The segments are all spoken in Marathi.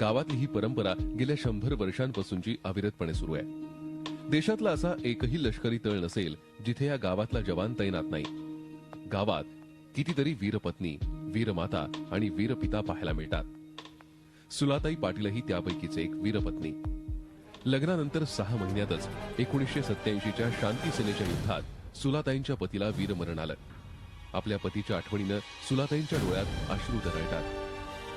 गावातली ही परंपरा गेल्या शंभर वर्षांपासूनची अविरतपणे सुरू आहे. देशातला असा एकही लष्करी तळ नसेल जिथे या गावातला जवान तैनात नाही. गावात कितीतरी वीरपत्नी वीरमाता आणि वीरपिता पाहायला मिळतात. सुलाताई पाटीलही त्यापैकीच एक वीरपत्नी. लग्नानंतर सहा महिन्यातच एकोणीसशे सत्याऐंशीच्या शांती सेनेच्या युद्धात सुलाताईंच्या पतीला वीरमरण आलं. आपल्या पतीच्या आठवणीनं सुलाताईंच्या डोळ्यात अश्रू दरळतात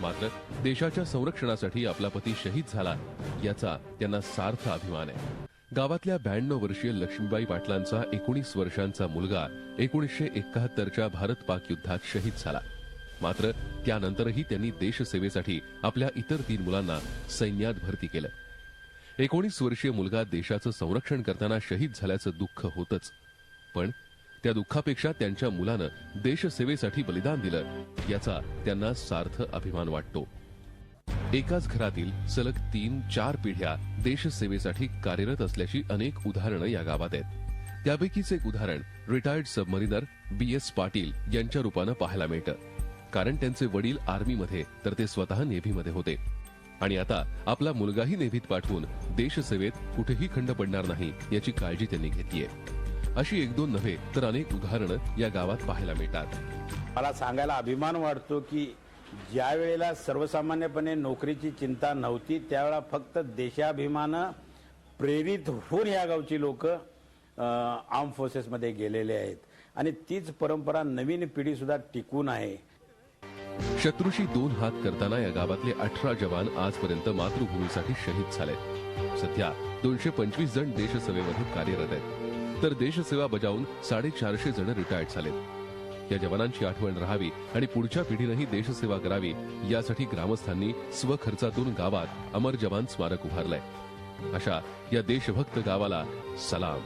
मात्र देशाच्या संरक्षणासाठी आपला पती शहीद झाला याचा त्यांना सार्थ अभिमान आहे. गावातल्या ब्याण्णव वर्षीय लक्ष्मीबाई पाटलांचा एकोणीस वर्षांचा मुलगा एकोणीसशे एकाहत्तरच्या भारत पाक युद्धात शहीद झाला. मात्र त्यानंतरही त्यांनी देशसेवेसाठी आपल्या इतर तीन मुलांना सैन्यात भरती केलं. एकोणीस वर्षीय मुलगा देशाचं संरक्षण करताना शहीद झाल्याचं दुःख होतच पण त्या दुःखापेक्षा त्यांच्या मुलानं देशसेवेसाठी बलिदान दिलं याचा त्यांना सार्थ अभिमान वाटतो. एकाच घरातील सलग तीन चार पिढ्या देशसेवेसाठी कार्यरत असल्याची अनेक उदाहरणं या गावात आहेत. त्यापैकीच एक उदाहरण retired submariner B S Patil यांच्या रूपानं पाहायला मिळतं. कारण त्यांचे वडील आर्मीमध्ये तर ते स्वतः नेव्हीमध्ये होते. आणि आता आपला मुलगाही नेव्हीत पाठवून देशसेवेत कुठेही खंड पडणार नाही याची काळजी त्यांनी घेतलीय. अशी एक दोन नव्हे तर अनेक उदाहरणं या गावात पाहायला मिळतात. मला सांगायला अभिमान वाटतो की ज्या वेळेला सर्वसामान्यपणे नोकरीची चिंता नव्हती त्यावेळेला फक्त देशाभिमानं प्रेरित होऊन या गावची लोक आर्म फोर्सेसमध्ये गेलेले आहेत. आणि तीच परंपरा नवीन पिढी सुद्धा टिकून आहे. शत्रूशी दोन हात करताना या गावातले अठरा जवान आजपर्यंत मातृभूमीसाठी शहीद झाले सध्या दोनशे पंचवीस जण देशसेवेमध्ये कार्यरत आहेत. तर देशसेवा बजावून साडेचारशे जण रिटायर्ड झालेत. या जवानांची आठवण राहावी आणि पुढच्या पिढीनंही देशसेवा करावी यासाठी ग्रामस्थांनी स्वखर्चातून गावात अमर जवान स्मारक उभारलंय. अशा या देशभक्त गावाला सलाम.